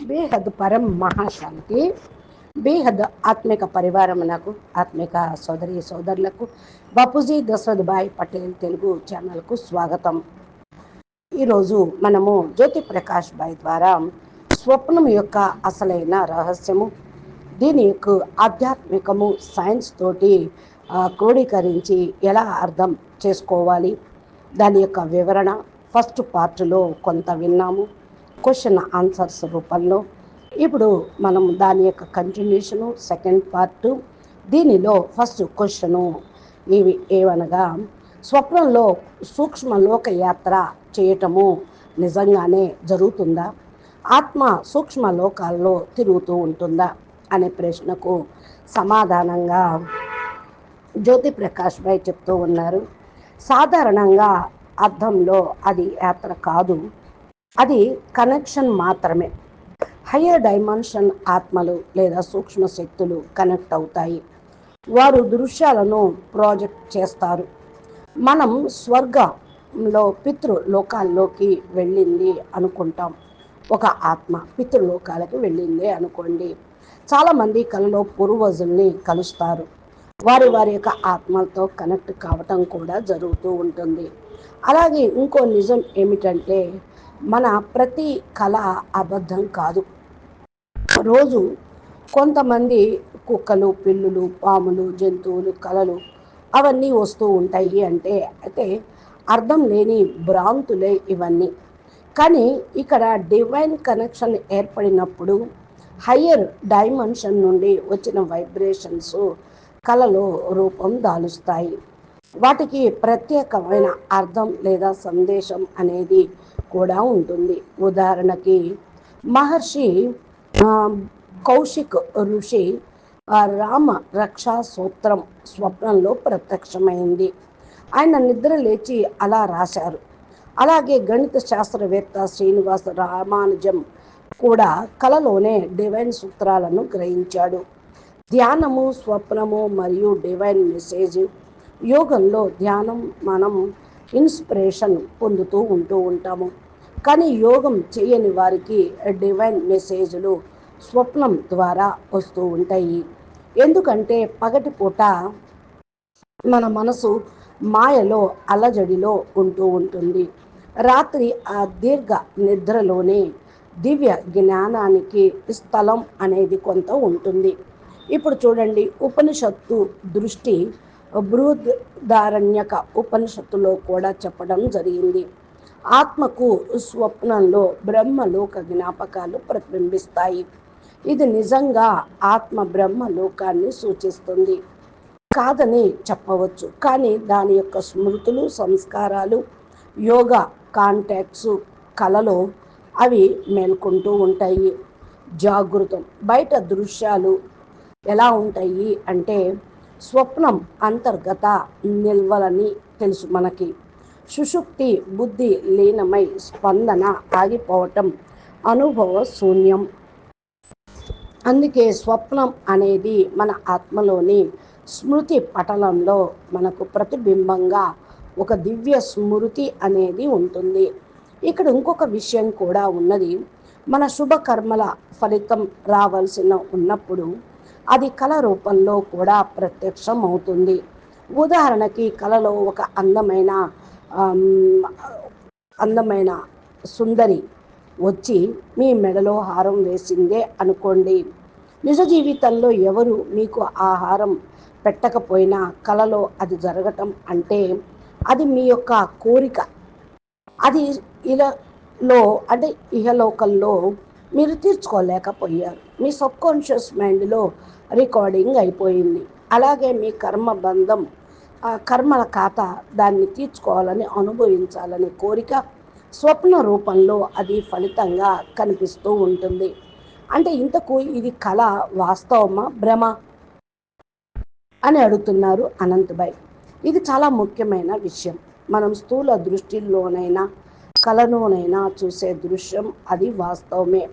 బేహద్ పరం మహాశాంతి బేహద్ ఆత్మిక పరివారమునకు ఆత్మిక సోదరి సోదరులకు బాపూజీ దశరథ్ భాయ్ పటేల్ తెలుగు ఛానల్కు స్వాగతం. ఈరోజు మనము జ్యోతి ప్రకాష్ భాయ్ ద్వారా స్వప్నం యొక్క అసలైన రహస్యము దీని యొక్క ఆధ్యాత్మికము సైన్స్ తోటి క్రోడీకరించి ఎలా అర్థం చేసుకోవాలి దాని యొక్క వివరణ ఫస్ట్ పార్ట్లో కొంత విన్నాము. క్వశ్చన్ ఆన్సర్స్ రూపంలో ఇప్పుడు మనం దాని యొక్క కంటిన్యూషను సెకండ్ పార్ట్ దీనిలో ఫస్ట్ క్వశ్చను ఇవి ఏవనగా స్వప్నంలో సూక్ష్మ లోక యాత్ర చేయటము నిజంగానే జరుగుతుందా? ఆత్మ సూక్ష్మ లోకాల్లో తిరుగుతూ ఉంటుందా? అనే ప్రశ్నకు సమాధానంగా జ్యోతి ప్రకాష్ భాయ్ చెప్తూ ఉన్నారు. సాధారణంగా అర్థంలో అది యాత్ర కాదు. అది కనెక్షన్ మాత్రమే. హయ్యర్ డైమెన్షన్ ఆత్మలు లేదా సూక్ష్మ శక్తులు కనెక్ట్ అవుతాయి. వారు దృశ్యాలను ప్రాజెక్ట్ చేస్తారు. మనం స్వర్గంలో పితృ లోకాల్లోకి వెళ్ళింది అనుకుంటాం. ఒక ఆత్మ పితృలోకాలకి వెళ్ళింది అనుకోండి. చాలామంది కలలో పూర్వజుల్ని కలుస్తారు. వారి వారి యొక్క ఆత్మలతో కనెక్ట్ కావటం కూడా జరుగుతూ ఉంటుంది. అలాగే ఇంకో నిజం ఏమిటంటే మన ప్రతి కళ అబద్ధం కాదు. రోజు కొంతమంది కుక్కలు పిల్లులు పాములు జంతువులు కళలు అవన్నీ వస్తూ ఉంటాయి అంటే అయితే అర్థం లేని భ్రాంతులే ఇవన్నీ. కానీ ఇక్కడ డివైన్ కనెక్షన్ ఏర్పడినప్పుడు హయ్యర్ డైమెన్షన్ నుండి వచ్చిన వైబ్రేషన్స్ కళలో రూపం దాలుస్తాయి. వాటికి ప్రత్యేకమైన అర్థం లేదా సందేశం అనేది కూడా ఉంటుంది. ఉదాహరణకి మహర్షి కౌశిక్ ఋషి రామ రక్షా సూత్రం స్వప్నంలో ప్రత్యక్షమైంది. ఆయన నిద్ర లేచి అలా రాశారు. అలాగే గణిత శాస్త్రవేత్త శ్రీనివాస రామానుజం కూడా కలలోనే డివైన్ సూత్రాలను గ్రహించాడు. ధ్యానము స్వప్నము మరియు డివైన్ మెసేజ్ యోగంలో ధ్యానం మనం ఇన్స్పిరేషన్ పొందుతూ ఉంటూ ఉంటాము. కానీ యోగం చేయని వారికి డివైన్ మెసేజ్లు స్వప్నం ద్వారా వస్తూ ఉంటాయి. ఎందుకంటే పగటిపూట మన మనసు మాయలో అలజడిలో ఉంటూ ఉంటుంది. రాత్రి ఆ దీర్ఘ నిద్రలోనే దివ్య జ్ఞానానికి స్థలం అనేది కొంత ఉంటుంది. ఇప్పుడు చూడండి ఉపనిషత్తు దృష్టి బృహదారణ్యక ఉపనిషత్తులో కూడా చెప్పడం జరిగింది. ఆత్మకు స్వప్నంలో బ్రహ్మలోక జ్ఞాపకాలు ప్రతిబింబిస్తాయి. ఇది నిజంగా ఆత్మ బ్రహ్మలోకాన్ని సూచిస్తుంది. కాదని చెప్పవచ్చు. కానీ దాని యొక్క స్మృతులు సంస్కారాలు యోగా కాంటాక్ట్స్ కళలో అవి మేల్కొంటూ ఉంటాయి. జాగృతం. బయట దృశ్యాలు ఎలా ఉంటాయి అంటే స్వప్నం అంతర్గత నిల్వలని తెలుసు మనకి. సుషుప్తి బుద్ధి లీనమై స్పందన ఆగిపోవటం అనుభవ శూన్యం. అందుకే స్వప్నం అనేది మన ఆత్మలోని స్మృతి పటలంలో మనకు ప్రతిబింబంగా ఒక దివ్య స్మృతి అనేది ఉంటుంది. ఇక్కడ ఇంకొక విషయం కూడా ఉన్నది. మన శుభకర్మల ఫలితం రావాల్సిన ఉన్నప్పుడు అది కళ రూపంలో కూడా ప్రత్యక్షం అవుతుంది. ఉదాహరణకి కళలో ఒక అందమైన అందమైన సుందరి వచ్చి మీ మెడలో హారం వేసిందే అనుకోండి. నిజ జీవితంలో ఎవరు మీకు ఆ హారం పెట్టకపోయినా కలలో అది జరగటం అంటే అది మీ యొక్క కోరిక. అది ఇలాలో అంటే ఇహలోకంలో మీరు తీర్చుకోలేకపోయారు. మీ సబ్కాన్షియస్ మైండ్లో రికార్డింగ్ అయిపోయింది. అలాగే మీ కర్మ బంధం ఆ కర్మల ఖాతా దాన్ని తీర్చుకోవాలని అనుభవించాలనే కోరిక స్వప్న రూపంలో అది ఫలితంగా కనిపిస్తూ ఉంటుంది. అంటే ఇంతకు ఇది కళ వాస్తవమా భ్రమ? అని అడుగుతున్నారు అనంతభాయ్ ఇది చాలా ముఖ్యమైన విషయం. మనం స్థూల దృష్టిలోనైనా కళలోనైనా చూసే దృశ్యం అది వాస్తవమే.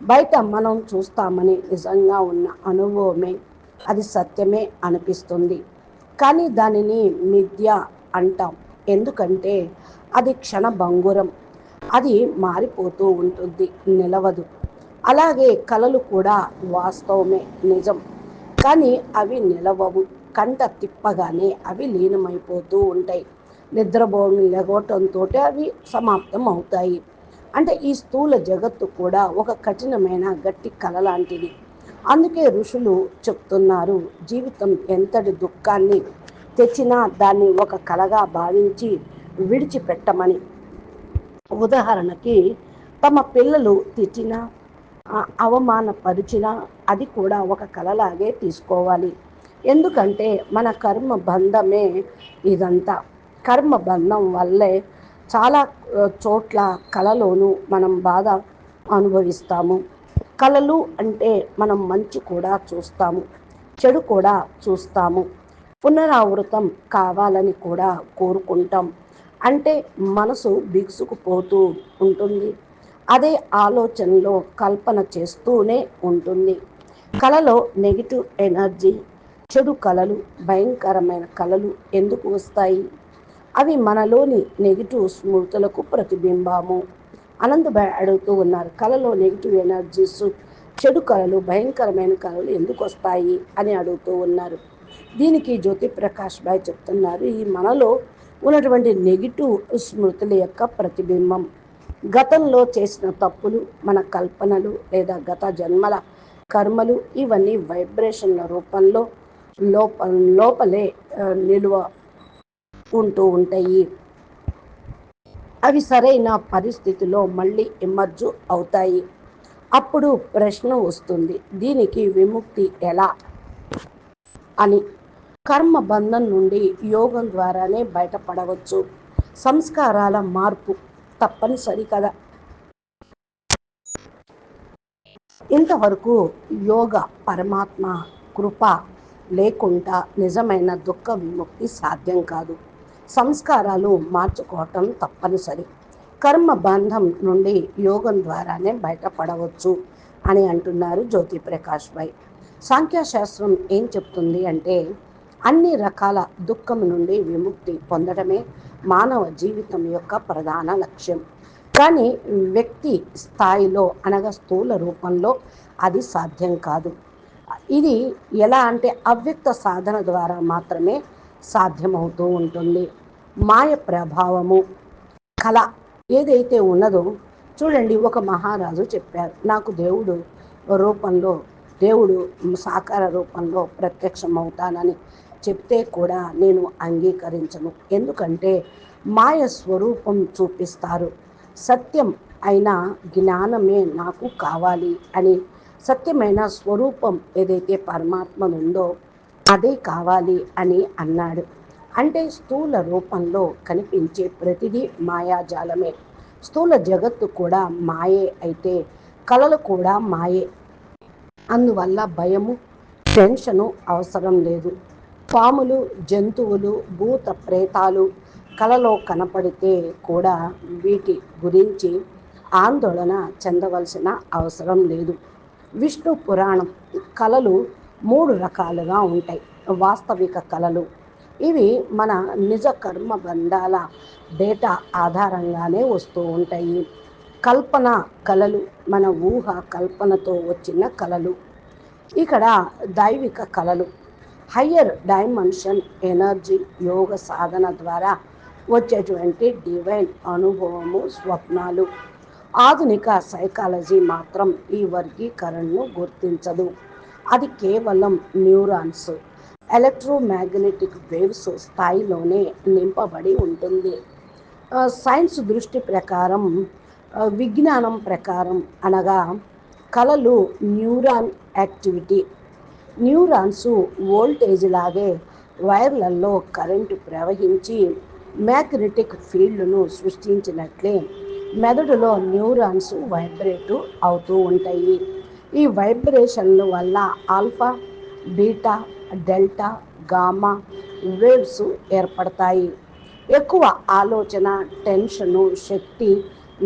బయట మనం చూస్తామని నిజంగా ఉన్న అనుభవమే అది సత్యమే అనిపిస్తుంది. కానీ దానిని మిథ్య అంటాం. ఎందుకంటే అది క్షణభంగురం అది మారిపోతూ ఉంటుంది నిలవదు. అలాగే కళలు కూడా వాస్తవమే నిజం. కానీ అవి నిలవవు. కంట తిప్పగానే అవి లీనమైపోతూ ఉంటాయి. నిద్రపోని లెగవటంతో అవి సమాప్తం అవుతాయి అంటే ఈ స్థూల జగత్తు కూడా ఒక కఠినమైన గట్టి కళ లాంటిది. అందుకే ఋషులు చెప్తున్నారు జీవితం ఎంతటి దుఃఖాన్ని తెచ్చినా దాన్ని ఒక కళగా భావించి విడిచిపెట్టమని. ఉదాహరణకి తమ పిల్లలు తిట్టినా అవమానపరిచినా అది కూడా ఒక కళలాగే తీసుకోవాలి. ఎందుకంటే మన కర్మ బంధమే ఇదంతా. కర్మ బంధం వల్లే చాలా చోట్ల కళలోనూ మనం బాధ అనుభవిస్తాము. కళలు అంటే మనం మంచి కూడా చూస్తాము చెడు కూడా చూస్తాము. పునరావృతం కావాలని కూడా కోరుకుంటాం. అంటే మనసు బిగుసుకుపోతూ ఉంటుంది. అదే ఆలోచనలో కల్పన చేస్తూనే ఉంటుంది. కళలో నెగిటివ్ ఎనర్జీ చెడు కళలు భయంకరమైన కళలు ఎందుకు వస్తాయి? అవి మనలోని నెగిటివ్ స్మృతులకు ప్రతిబింబము. అనంతభాయ్ అడుగుతూ ఉన్నారు కళలో నెగిటివ్ ఎనర్జీస్ చెడు కళలు భయంకరమైన కళలు ఎందుకు వస్తాయి? అని అడుగుతూ ఉన్నారు. దీనికి జ్యోతి ప్రకాష్ బాయ్ చెప్తున్నారు ఈ మనలో ఉన్నటువంటి నెగిటివ్ స్మృతుల యొక్క ప్రతిబింబం గతంలో చేసిన తప్పులు మన కల్పనలు లేదా గత జన్మల కర్మలు ఇవన్నీ వైబ్రేషన్ల రూపంలో లోప లోపలే నిలువ ఉంటూ ఉంటాయి. అవి సరైన పరిస్థితిలో మళ్ళీ ఎమర్జు అవుతాయి. అప్పుడు ప్రశ్న వస్తుంది దీనికి విముక్తి ఎలా? అని. కర్మ బంధం నుండి యోగం ద్వారానే బయటపడవచ్చు. సంస్కారాల మార్పు తప్పనిసరి కదా. ఇంతవరకు యోగ పరమాత్మ కృప లేకుండా నిజమైన దుఃఖ విముక్తి సాధ్యం కాదు. సంస్కారాలు మార్చుకోవటం తప్పనిసరి. కర్మ బంధం నుండి యోగం ద్వారానే బయటపడవచ్చు అని అంటున్నారు జ్యోతి ప్రకాష్ భాయ్ సాంఖ్యశాస్త్రం ఏం చెప్తుంది అంటే అన్ని రకాల దుఃఖం నుండి విముక్తి పొందడమే మానవ జీవితం యొక్క ప్రధాన లక్ష్యం. కానీ వ్యక్తి స్థాయిలో అనగా స్థూల రూపంలో అది సాధ్యం కాదు. ఇది ఎలా అంటే అవ్యక్త సాధన ద్వారా మాత్రమే సాధ్యమవుతూ ఉంటుంది. మాయ ప్రభావము కళ ఏదైతే ఉన్నదో చూడండి ఒక మహారాజు చెప్పారు నాకు దేవుడు రూపంలో దేవుడు సాకార రూపంలో ప్రత్యక్షమవుతానని చెప్తే కూడా నేను అంగీకరించను. ఎందుకంటే మాయ స్వరూపం చూపిస్తారు. సత్యం అయిన జ్ఞానమే నాకు కావాలి అని సత్యమైన స్వరూపం ఏదైతే పరమాత్మ ఉందో అదే కావాలి అని అన్నాడు. అంటే స్థూల రూపంలో కనిపించే ప్రతిదీ మాయాజాలమే. స్థూల జగత్తు కూడా మాయే అయితే కళలు కూడా మాయే. అందువల్ల భయము టెన్షను అవసరం లేదు. పాములు జంతువులు భూత ప్రేతాలు కళలో కనపడితే కూడా వీటి గురించి ఆందోళన చెందవలసిన అవసరం లేదు. విష్ణు పురాణం కళలు మూడు రకాలుగా ఉంటాయి. వాస్తవిక కళలు. ఇవి మన నిజ కర్మ బంధాల డేటా ఆధారంగానే వస్తూ ఉంటాయి. కల్పన కళలు మన ఊహ కల్పనతో వచ్చిన కళలు. ఇక్కడ దైవిక కళలు. హయ్యర్ డైమెన్షన్ ఎనర్జీ యోగ సాధన ద్వారా వచ్చేటువంటి డివైన్ అనుభవము స్వప్నాలు. ఆధునిక సైకాలజీ మాత్రం ఈ వర్గీకరణను గుర్తించదు. అది కేవలం న్యూరాన్స్. ఎలక్ట్రోమాగ్నెటిక్ వేవ్స్ స్థాయిలోనే నింపబడి ఉంటుంది. సైన్స్ దృష్టి ప్రకారం విజ్ఞానం ప్రకారం అనగా కళలు న్యూరాన్ యాక్టివిటీ. న్యూరాన్స్ వోల్టేజ్ లాగే వైర్లలో కరెంటు ప్రవహించి మ్యాగ్నెటిక్ ఫీల్డ్ను సృష్టించినట్లే మెదడులో న్యూరాన్స్ వైబ్రేట్ అవుతూ ఉంటాయి. ఈ వైబ్రేషన్ల వల్ల alpha beta delta gamma waves ఏర్పడతాయి. ఎక్కువ ఆలోచన టెన్షను శక్తి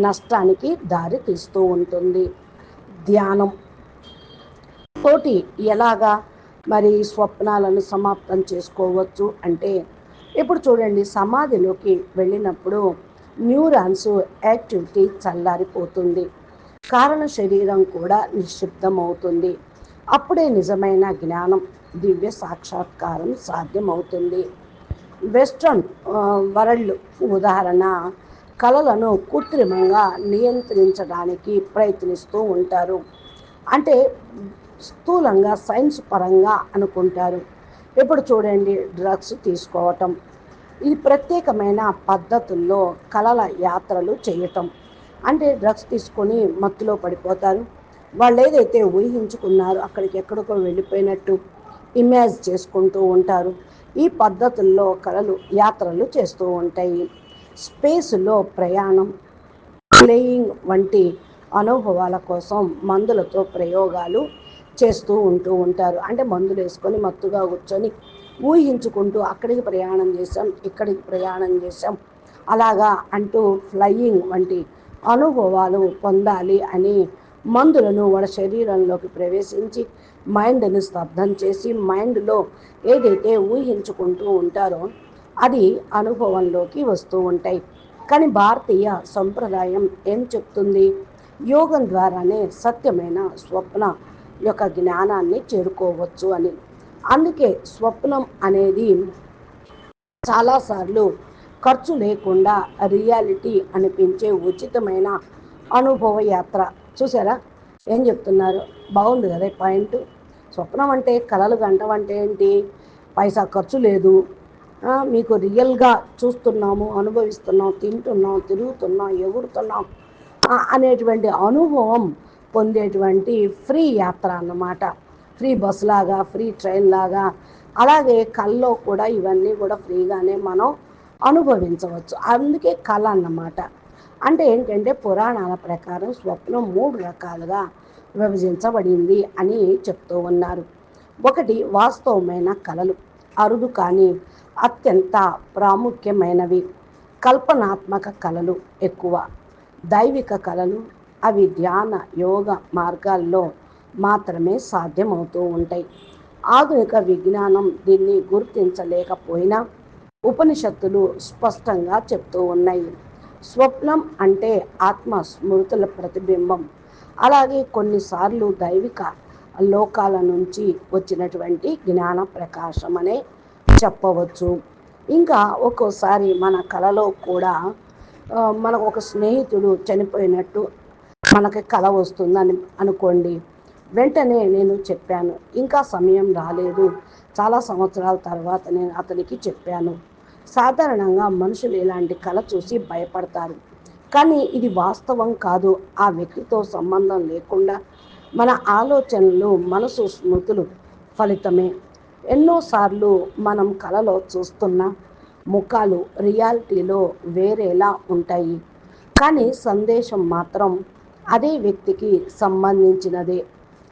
నష్టానికి దారి తీస్తూ ఉంటుంది. ధ్యానం. తోటి ఎలాగా? మరి స్వప్నాలను సమాప్తం చేసుకోవచ్చు అంటే ఇప్పుడు చూడండి సమాధిలోకి వెళ్ళినప్పుడు న్యూరాన్స్ యాక్టివిటీ చల్లారిపోతుంది. కారణ శరీరం కూడా నిశ్శబ్దమవుతుంది అప్పుడే నిజమైన జ్ఞానం దివ్య సాక్షాత్కారం సాధ్యమవుతుంది. వెస్ట్రన్ వరల్డ్ ఉదాహరణ కళలను కృత్రిమంగా నియంత్రించడానికి ప్రయత్నిస్తూ ఉంటారు. అంటే స్థూలంగా సైన్స్ పరంగా అనుకుంటారు. ఇప్పుడు చూడండి డ్రగ్స్ తీసుకోవటం. ఇది ప్రత్యేకమైన పద్ధతుల్లో కళల యాత్రలు చేయటం. అంటే డ్రగ్స్ తీసుకొని మత్తులో పడిపోతారు. వాళ్ళు ఏదైతే ఊహించుకున్నారో అక్కడికి ఎక్కడికో వెళ్ళిపోయినట్టు ఇమేజ్ చేసుకుంటూ ఉంటారు. ఈ పద్ధతుల్లో కళలు యాత్రలు చేస్తూ ఉంటాయి. స్పేస్లో ప్రయాణం ప్లేయింగ్ వంటి అనుభవాల కోసం మందులతో ప్రయోగాలు చేస్తూ ఉంటూ ఉంటారు. అంటే మందులు వేసుకొని మత్తుగా కూర్చొని ఊహించుకుంటూ అక్కడికి ప్రయాణం చేసాం ఇక్కడికి ప్రయాణం చేసాం అలాగా అంటూ ఫ్లయింగ్ వంటి అనుభవాలు పొందాలి అని మందులను వాళ్ళ శరీరంలోకి ప్రవేశించి మైండ్ని స్తబ్దం చేసి మైండ్లో ఏదైతే ఊహించుకుంటూ ఉంటారో అది అనుభవంలోకి వస్తూ ఉంటాయి. కానీ భారతీయ సంప్రదాయం ఏం చెప్తుంది? యోగం ద్వారానే సత్యమైన స్వప్న యొక్క జ్ఞానాన్ని చేరుకోవచ్చు అని. అందుకే స్వప్నం అనేది చాలాసార్లు ఖర్చు లేకుండా రియాలిటీ అనిపించే ఉచితమైన అనుభవ యాత్ర. చూసారా? ఏం చెప్తున్నారు? బాగుంది కదా పాయింట్? స్వప్నం అంటే కలలు గంటం అంటే ఏంటి? పైసా ఖర్చు లేదు. మీకు రియల్గా చూస్తున్నాము అనుభవిస్తున్నాం తింటున్నాం తిరుగుతున్నాం ఎగురుతున్నాం అనేటువంటి అనుభవం పొందేటువంటి ఫ్రీ యాత్ర అన్నమాట. ఫ్రీ బస్ లాగా ఫ్రీ ట్రైన్ లాగా అలాగే కల్లో కూడా ఇవన్నీ కూడా ఫ్రీగానే మనం అనుభవించవచ్చు. అందుకే కళ అన్నమాట. అంటే ఏంటంటే పురాణాల ప్రకారం స్వప్నం మూడు రకాలుగా విభజించబడింది అని చెప్తూ ఉన్నారు. ఒకటి వాస్తవమైన కళలు. అరుదు కానీ అత్యంత ప్రాముఖ్యమైనవి. కల్పనాత్మక కళలు ఎక్కువ. దైవిక కళలు అవి ధ్యాన యోగ మార్గాల్లో మాత్రమే సాధ్యమవుతూ ఉంటాయి. ఆధునిక విజ్ఞానం దీన్ని గుర్తించలేకపోయినా ఉపనిషత్తులు స్పష్టంగా చెప్తూ ఉన్నాయి. స్వప్నం అంటే ఆత్మ స్మృతుల ప్రతిబింబం. అలాగే కొన్నిసార్లు దైవిక లోకాల నుంచి వచ్చినటువంటి జ్ఞాన ప్రకాశం అనే చెప్పవచ్చు. ఇంకా ఒక్కోసారి మన కళలో కూడా మనకు ఒక స్నేహితుడు చనిపోయినట్టు మనకి కళ వస్తుందని అనుకోండి. వెంటనే నేను చెప్పాను ఇంకా సమయం రాలేదు. చాలా సంవత్సరాల తర్వాత నేను అతనికి చెప్పాను. సాధారణంగా మనుషులు ఇలాంటి కళ చూసి భయపడతారు. కానీ ఇది వాస్తవం కాదు. ఆ వ్యక్తితో సంబంధం లేకుండా మన ఆలోచనలు మనసు స్మృతులు ఫలితమే. ఎన్నోసార్లు మనం కళలో చూస్తున్న ముఖాలు రియాలిటీలో వేరేలా ఉంటాయి. కానీ సందేశం మాత్రం అదే వ్యక్తికి సంబంధించినదే.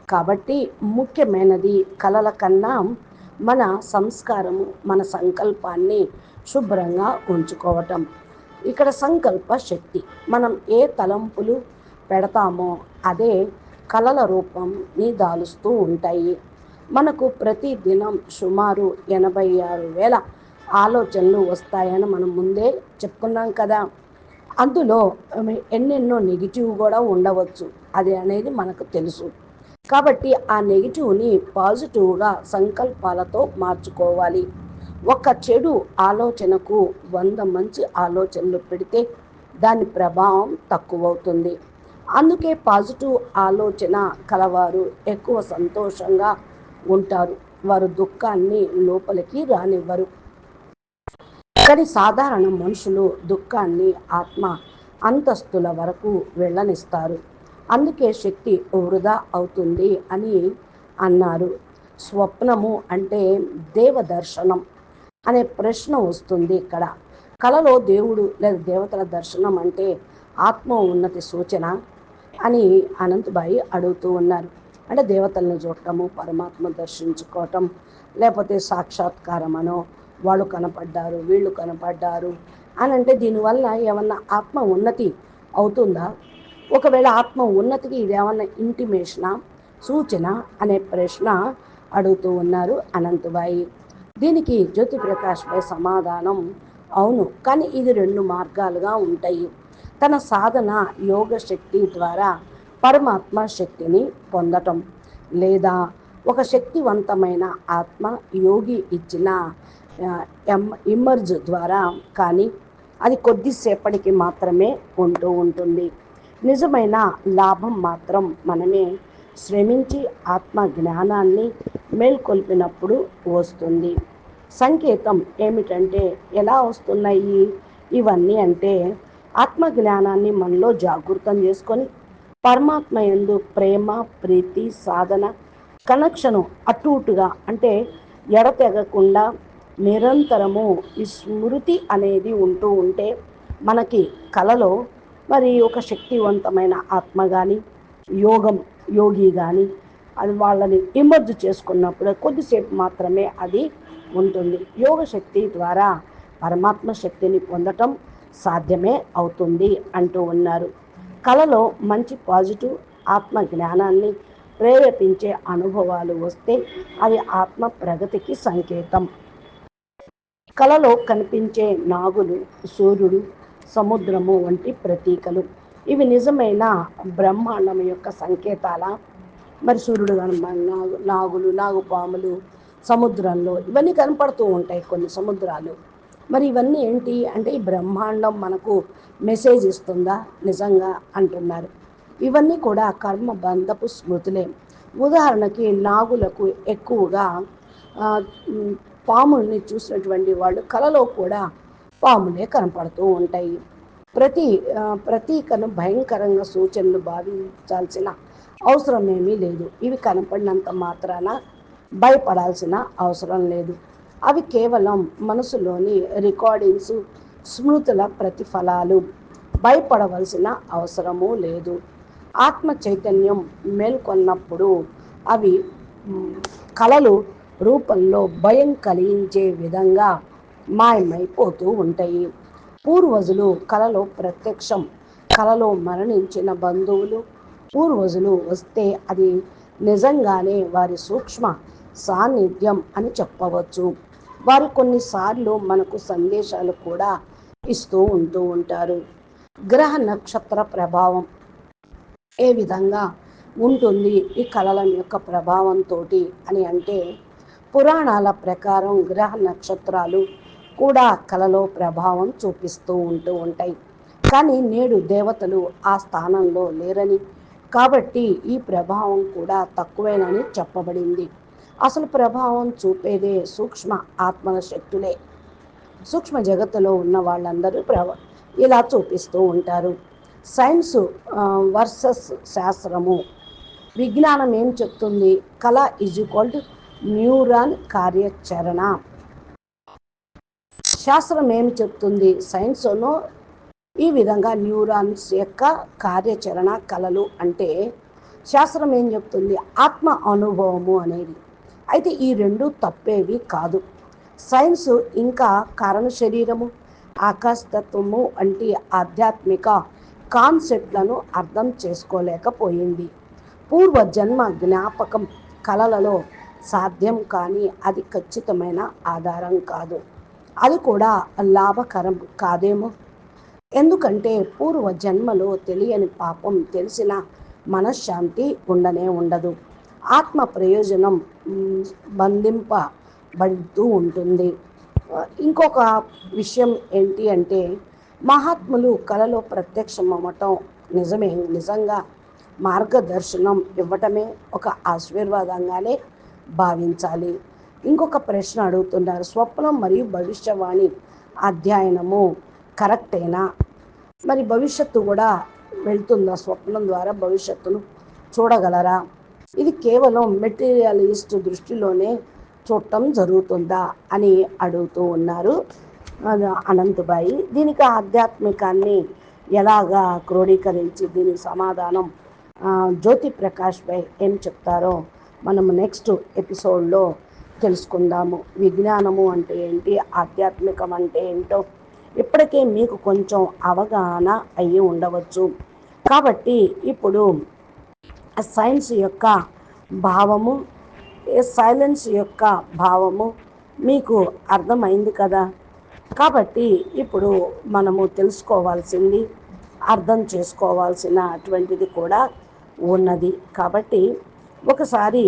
కాబట్టి ముఖ్యమైనది కళల కన్నా మన సంస్కారము మన సంకల్పాన్ని శుభ్రంగా ఉంచుకోవటం. ఇక్కడ సంకల్ప శక్తి. మనం ఏ తలంపులు పెడతామో అదే కళల రూపంని దాలుస్తూ ఉంటాయి. మనకు ప్రతి దినం సుమారు ఎనభై ఆరు వేల ఆలోచనలు వస్తాయని మనం ముందే చెప్పుకున్నాం కదా. అందులో ఎన్నెన్నో నెగిటివ్ కూడా ఉండవచ్చు. అది అనేది మనకు తెలుసు. కాబట్టి ఆ నెగిటివ్ని పాజిటివ్గా సంకల్పాలతో మార్చుకోవాలి. ఒక చెడు ఆలోచనకు వంద మంచి ఆలోచనలు పెడితే దాని ప్రభావం తక్కువవుతుంది. అందుకే పాజిటివ్ ఆలోచన కలవారు ఎక్కువ సంతోషంగా ఉంటారు. వారు దుఃఖాన్ని లోపలికి రానివ్వరు. కానీ సాధారణ మనుషులు దుఃఖాన్ని ఆత్మ అంతస్తుల వరకు వెళ్ళనిస్తారు. అందుకే శక్తి వృధా అవుతుంది అని అన్నారు. స్వప్నము అంటే దేవదర్శనం అనే ప్రశ్న వస్తుంది ఇక్కడ. కళలో దేవుడు లేదా దేవతల దర్శనం అంటే ఆత్మ ఉన్నతి సూచన అని అనంతబాయి అడుగుతూ ఉన్నారు. అంటే దేవతలను చూడటము పరమాత్మ దర్శించుకోవటం లేకపోతే సాక్షాత్కారం అనో వాళ్ళు కనపడ్డారు వీళ్ళు కనపడ్డారు అని అంటే దీనివల్ల ఏమన్నా ఆత్మ ఉన్నతి అవుతుందా? ఒకవేళ ఆత్మ ఉన్నతికి ఇదేమన్నా ఇంటిమేషనా సూచన అనే ప్రశ్న అడుగుతూ ఉన్నారు అనంతబాయి. దీనికి జ్యోతి ప్రకాష్పై సమాధానం. అవును కానీ ఇది రెండు మార్గాలుగా ఉంటాయి. తన సాధన యోగ శక్తి ద్వారా పరమాత్మ శక్తిని పొందటం లేదా ఒక శక్తివంతమైన ఆత్మ యోగి ఇచ్చిన ఇమ్మర్జ్ ద్వారా కానీ అది కొద్దిసేపటికి మాత్రమే ఉంటూ ఉంటుంది. నిజమైన లాభం మాత్రం మనమే శ్రమించి ఆత్మ జ్ఞానాన్ని మేల్కొల్పినప్పుడు వస్తుంది. సంకేతం ఏమిటంటే ఎలా వస్తున్నాయి? ఇవన్నీ అంటే ఆత్మజ్ఞానాన్ని మనలో జాగృతం చేసుకొని పరమాత్మ ఎందు ప్రేమ ప్రీతి సాధన కనెక్షను అటు ఇటుగా అంటే ఎడతెగకుండా నిరంతరము ఈ స్మృతి అనేది ఉంటూ ఉంటే మనకి కలలో మరి ఒక శక్తివంతమైన ఆత్మ కానీ యోగం యోగి కానీ అది వాళ్ళని ఇమర్జ్ చేసుకున్నప్పుడు కొద్దిసేపు మాత్రమే అది ఉంటుంది. యోగ శక్తి ద్వారా పరమాత్మ శక్తిని పొందటం సాధ్యమే అవుతుంది అంటూ ఉన్నారు. కళలో మంచి పాజిటివ్ ఆత్మ జ్ఞానాన్ని ప్రేరేపించే అనుభవాలు వస్తే అది ఆత్మ ప్రగతికి సంకేతం. కళలో కనిపించే నాగులు సూర్యుడు సముద్రము వంటి ప్రతీకలు. ఇవి నిజమైన బ్రహ్మాండం యొక్క సంకేతాల? మరి సూర్యుడు నాగు నాగులు నాగుపాములు సముద్రంలో ఇవన్నీ కనపడుతూ ఉంటాయి కొన్ని సముద్రాలు. మరి ఇవన్నీ ఏంటి? అంటే ఈ బ్రహ్మాండం మనకు మెసేజ్ ఇస్తుందా? నిజంగా అంటున్నారు. ఇవన్నీ కూడా కర్మ బంధపు స్మృతులే. ఉదాహరణకి నాగులకు ఎక్కువగా పాముల్ని చూసినటువంటి వాళ్ళు కలలో కూడా పాములే కనపడుతూ ఉంటాయి. ప్రతి ప్రతీకను భయంకరంగా సూచనలు భావించాల్సిన అవసరమేమీ లేదు. ఇవి కనపడినంత మాత్రాన భయపడాల్సిన అవసరం లేదు. అవి కేవలం మనసులోని రికార్డింగ్స్ స్మృతుల ప్రతిఫలాలు. భయపడవలసిన అవసరము లేదు. ఆత్మ చైతన్యం మేల్కొన్నప్పుడు అవి కళలు రూపంలో భయం కలిగించే విధంగా మాయమైపోతూ ఉంటాయి. పూర్వజులు కళలో ప్రత్యక్షం కళలో మరణించిన బంధువులు పూర్వజులు వస్తే అది నిజంగానే వారి సూక్ష్మ సాన్నిధ్యం అని చెప్పవచ్చు. వారు కొన్నిసార్లు మనకు సందేశాలు కూడా ఇస్తూ ఉంటూ ఉంటారు. గ్రహ నక్షత్ర ప్రభావం ఏ విధంగా ఉంటుంది? ఈ కళల యొక్క ప్రభావంతో అని అంటే పురాణాల ప్రకారం గ్రహ నక్షత్రాలు కూడా కళలో ప్రభావం చూపిస్తూ ఉంటూ ఉంటాయి. కానీ నేడు దేవతలు ఆ స్థానంలో లేరని కాబట్టి ఈ ప్రభావం కూడా తక్కువేనని చెప్పబడింది. అసలు ప్రభావం చూపేదే సూక్ష్మ ఆత్మల శక్తులే సూక్ష్మ జగత్తులో ఉన్న వాళ్ళందరూ ప్రభ ఇలా చూపిస్తూ ఉంటారు. సైన్స్ వర్సెస్ శాస్త్రము. విజ్ఞానం ఏం చెప్తుంది? కళ ఈజ్ ఈక్వల్ టు న్యూరాన్ కార్యాచరణ. శాస్త్రం ఏమి చెప్తుంది? సైన్స్లో ఈ విధంగా న్యూరాన్స్ యొక్క కార్యాచరణ కళలు అంటే శాస్త్రం ఏం చెప్తుంది? ఆత్మ అనుభవము అనేది. అయితే ఈ రెండు తప్పేవి కాదు. సైన్స్ ఇంకా కారణ శరీరము ఆకాశతత్వము వంటి ఆధ్యాత్మిక కాన్సెప్ట్లను అర్థం చేసుకోలేకపోయింది. పూర్వ జన్మ జ్ఞాపకం కళలలో సాధ్యం కానీ అది ఖచ్చితమైన ఆధారం కాదు. అది కూడా లాభకరం కాదేమో? ఎందుకంటే పూర్వ జన్మలో తెలియని పాపం తెలిసిన మనశ్శాంతి ఉండనే ఉండదు. ఆత్మ ప్రయోజనం బంధింపబడుతూ ఉంటుంది. ఇంకొక విషయం ఏంటి అంటే మహాత్ములు కళలో ప్రత్యక్షం అవ్వటం నిజమే. నిజంగా మార్గదర్శనం ఇవ్వటమే ఒక ఆశీర్వాదంగానే భావించాలి. ఇంకొక ప్రశ్న అడుగుతున్నారు. స్వప్నం మరియు భవిష్యవాణి అధ్యయనము కరెక్టేనా? మరి భవిష్యత్తు కూడా వెళ్తుందా? స్వప్నం ద్వారా భవిష్యత్తును చూడగలరా? ఇది కేవలం మెటీరియలిస్ట్ దృష్టిలోనే చూడటం జరుగుతుందా అని అడుగుతూ ఉన్నారు అనంతబాయి. దీనికి ఆధ్యాత్మికాన్ని ఎలాగా క్రోడీకరించి దీనికి సమాధానం జ్యోతి ప్రకాష్ భాయ్ ఏం చెప్తారో మనము నెక్స్ట్ ఎపిసోడ్లో తెలుసుకుందాము. విజ్ఞానము అంటే ఏంటి? ఆధ్యాత్మికం అంటే ఏంటో ఇప్పటికే మీకు కొంచెం అవగాహన అయ్యి ఉండవచ్చు. కాబట్టి ఇప్పుడు సైన్స్ యొక్క భావము సైలెన్స్ యొక్క భావము మీకు అర్థమైంది కదా? కాబట్టి ఇప్పుడు మనము తెలుసుకోవాల్సింది అర్థం చేసుకోవాల్సిన అటువంటిది కూడా ఉన్నది. కాబట్టి ఒకసారి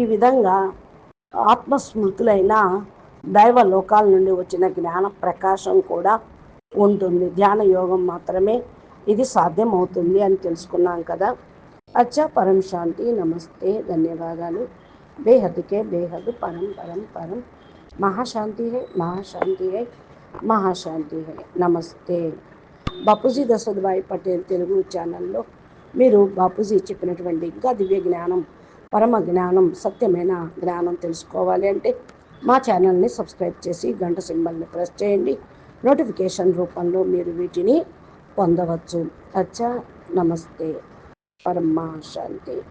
ఈ విధంగా ఆత్మస్మృతులైన దైవ లోకాల నుండి వచ్చిన జ్ఞాన ప్రకాశం కూడా ఉంటుంది. ధ్యాన యోగం మాత్రమే ఇది సాధ్యం అవుతుంది అని తెలుసుకున్నాం కదా. అచ్చా పరం శాంతి నమస్తే. ధన్యవాదాలు. బేహద్కే బేహద్ పరం పరం పరం. మహాశాంతి హే మహాశాంతి హై మహాశాంతి హై. నమస్తే. బాపూజీ దశరథభాయ్ పటేల్ తెలుగు ఛానల్లో మీరు బాపూజీ చెప్పినటువంటి ఇంకా దివ్య జ్ఞానం పరమ జ్ఞానం సత్యమైన జ్ఞానం తెలుసుకోవాలి అంటే మా ఛానల్ని సబ్స్క్రైబ్ చేసి గంట సింబల్ని ప్రెస్ చేయండి. నోటిఫికేషన్ రూపంలో మీరు వీటిని పొందవచ్చు. అచ్చా నమస్తే. పరమా శాంతి